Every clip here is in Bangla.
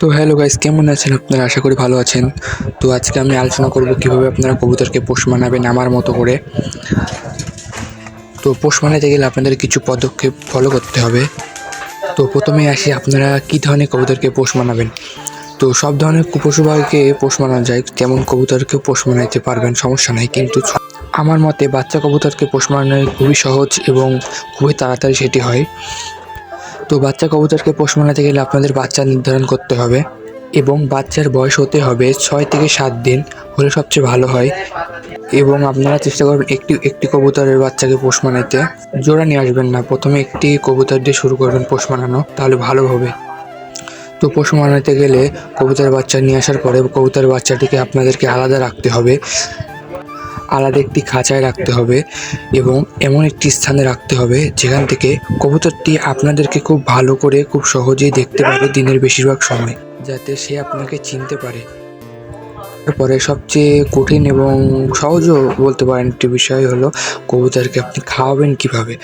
তো হ্যালো গাইস কেমন আছেন আপনারা? আশা করি ভালো আছেন। তো আজকে আমি আলোচনা করব কীভাবে আপনারা কবুতরকে পোষ মানাবেন আমার মতো করে। তো পোষ মানাতে গেলে আপনাদের কিছু পদক্ষেপ ফলো করতে হবে। তো প্রথমে আসি, আপনারা কী ধরনের কবুতরকে পোষ মানাবেন? তো সব ধরনের পশুপাখিকে পোষ মানানো যায় তেমন কবুতরকে পোষ মানাইতে পারবেন, সমস্যা নাই। কিন্তু আমার মতে বাচ্চা কবুতরকে পোষ মানানো খুবই সহজ এবং খুবই তাড়াতাড়ি সেটি হয়। তো বাচ্চা কবুতরকে পোষ মানাতে গেলে আপনাদের বাচ্চা নির্ধারণ করতে হবে এবং বাচ্চার বয়স হতে হবে ছয় থেকে সাত দিন হলে সবচেয়ে ভালো হয়। এবং আপনারা চেষ্টা করবেন একটি একটি কবুতরের বাচ্চাকে পোষ মানাইতে জোড়া নিয়ে আসবেন না। প্রথমে একটি কবুতর দিয়ে শুরু করবেন পোষ মানানো তাহলে ভালো হবে। তো পোষ মানাতে গেলে কবুতরের বাচ্চা নিয়ে আসার পরে কবুতরের বাচ্চাটিকে আপনাদেরকে আলাদা রাখতে হবে। আলাদা একটি খাঁচায় রাখতে হবে এবং এমন একটি স্থানে রাখতে হবে যেখান থেকে কবুতরটি আপনাদেরকে খুব ভালো করে খুব সহজেই দেখতে পাবে দিনের বেশিরভাগ সময়, যাতে সে আপনাকে চিনতে পারে। তারপরে সবচেয়ে কঠিন এবং সহজও বলতে পারেন একটি বিষয় হলো কবুতরকে আপনি খাওয়াবেন কীভাবে?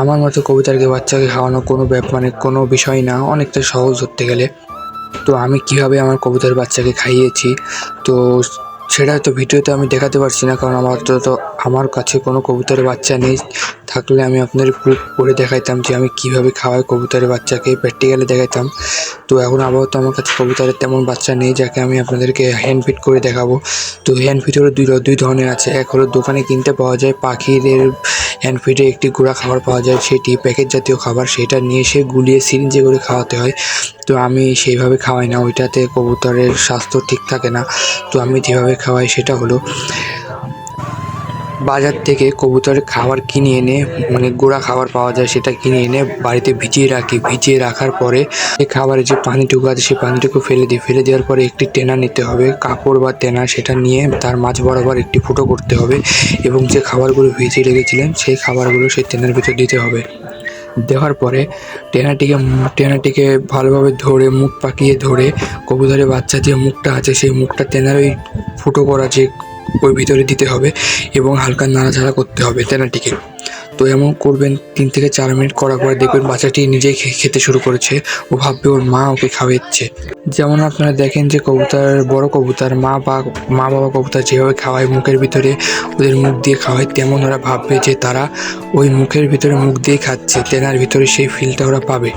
আমার মতে কবুতরকে বাচ্চাকে খাওয়ানো কোনো মানে কোনো বিষয় না, অনেকটা সহজ ধরতে গেলে। তো আমি কীভাবে আমার কবুতর বাচ্চাকে খাইয়েছি? তো সেটা তো ভিডিওতে আমি দেখাতে পারছি না, কারণ আমার তো তো আমার কাছে কোনো কবুতরের বাচ্চা নেই। থাকলে আমি আপনাদের প্রুফ করে দেখাইতাম যে আমি কীভাবে খাওয়াই কবুতরের বাচ্চাকে প্র্যাকটিক্যালে দেখাইতাম। তো এখন আপাতত আমার কাছে কবুতরের তেমন বাচ্চা নেই, যাকে আমি আপনাদেরকে হ্যান্ড ফিট করে দেখাবো। তো হ্যান্ড হলো দুই দুই ধরনের আছে। এক হলো দোকানে কিনতে পাওয়া যায়, পাখিদের হ্যান্ড ফিটে একটি গুঁড়া খাবার পাওয়া যায়, সেটি প্যাকেট জাতীয় খাবার, সেটা নিয়ে এসে গুলিয়ে সিরিঞ্জে করে খাওয়াতে হয়। তো আমি সেইভাবে খাওয়াই না, ওইটাতে কবুতরের স্বাস্থ্য ঠিক থাকে না। তো আমি যেভাবে খাওয়াই সেটা হলো বাজার থেকে কবুতরের খাবার কিনে এনে মানে গোড়া খাবার পাওয়া যায় সেটা কিনে এনে বাড়িতে ভিজিয়ে রাখি। ভিজিয়ে রাখার পরে এই খাবারের যে পানিটুকু আছে সেই পানিটুকু ফেলে দিই। ফেলে দেওয়ার পরে একটি টেনা নিতে হবে। কাপড় বা টেনা সেটা নিয়ে তার মাঝ বরাবর একটি ফুটো করতে হবে এবং যে খাবারগুলো ভিজিয়ে রেখেছিলেন সেই খাবারগুলো সেই টেনার ভিতর দিতে হবে। দেওয়ার পরে টেনাটিকে টেনাটিকে ভালোভাবে ধরে, মুখ পাকিয়ে ধরে কবুতরের বাচ্চা যে মুখটা আছে সেই মুখটা তেনার ওই ফুটো করা যে ওই ভিতরে দিতে হবে এবং হালকা নাড়াচাড়া করতে হবে তেনাটিকে। তো এমন করবেন, তিন থেকে চার মিনিট করার পরে দেখবেন বাচ্চাটি নিজেই খেতে শুরু করেছে ও ভাববে ওর মা ওকে খাওয়াচ্ছে। যেমন আপনারা দেখেন যে কবুতর, বড় কবুতর, মা বা, মা বাবা কবুতর যেভাবে খাওয়ায় মুখের ভিতরে ওদের মুখ দিয়ে খাওয়ায়, তেমন ওরা ভাববে যে তারা ওই মুখের ভিতরে মুখ দিয়ে খাচ্ছে, তেনার ভিতরে সেই ফিলটা ওরা পাবে।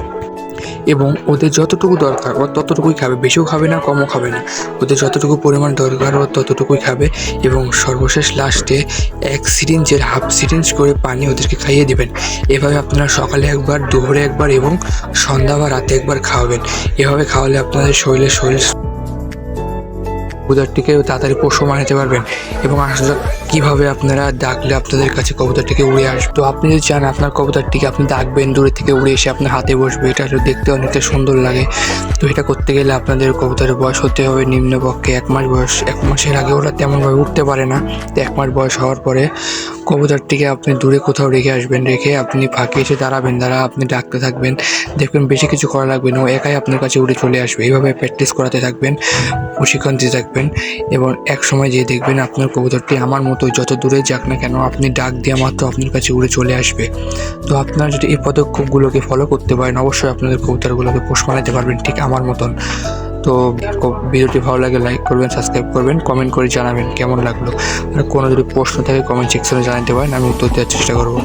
এবং ওদের যতটুকু দরকার, ওর ততটুকুই খাবে। বেশিও খাবে না, কমও খাবে না। ওদের যতটুকু পরিমাণ দরকার, ওর ততটুকুই খাবে এবং সর্বশেষ লাস্টে এক সিরিঞ্জের হাফ সিরিঞ্জ করে পানি ওদেরকে খাইয়ে দেবেন। এভাবে আপনারা সকালে একবার, দুপুরে একবার এবং সন্ধ্যা বা রাতে একবার খাওয়াবেন। এভাবে খাওয়ালে আপনাদের শরীরে শরীর কবুতরটিকে তাড়াতাড়ি পশু মানাতে পারবেন এবং আসলে কীভাবে আপনারা ডাকলে আপনাদের কাছে কবুতরটিকে উড়ে আসবে। তো আপনি যদি চান আপনার কবুতরটিকে আপনি ডাকবেন, দূরে থেকে উড়ে এসে আপনার হাতে বসবে, এটা দেখতে অনেকটা সুন্দর লাগে। তো এটা করতে গেলে আপনাদের কবুতরের বয়স হতে হবে নিম্নপক্ষে এক মাস বয়স। এক মাসের আগে ওরা তেমনভাবে উঠতে পারে না। তো এক মাস বয়স হওয়ার পরে কবুতরটিকে আপনি দূরে কোথাও রেখে আসবেন, রেখে আপনি ফাঁকে এসে দাঁড়াবেন দাঁড়া আপনি ডাকতে থাকবেন। দেখবেন বেশি কিছু করা লাগবে না, ও একাই আপনার কাছে উড়ে চলে আসবে। এইভাবে প্র্যাকটিস করাতে থাকবেন, প্রশিক্ষণ দিতে থাকবেন এবং এক সময় যেয়ে দেখবেন আপনার কবুতরটি আমার মতো যত দূরে যাক না কেন আপনি ডাক দেওয়া মাত্র আপনার কাছে উড়ে চলে আসবে। তো আপনারা যদি এই পদক্ষেপগুলোকে ফলো করতে পারেন, অবশ্যই আপনাদের কবুতরগুলোকে পোষ মানাতে পারবেন, ঠিক আমার মতন। তো ক- ভিডিওটি ভালো লাগে লাইক করবেন সাবস্ক্রাইব করবেন কমেন্ট করে জানাবেন কেমন লাগল। আর কোনো যদি প্রশ্ন থাকে কমেন্ট সেকশনে জানাতে পারেন, আমি উত্তর দেওয়ার চেষ্টা করব।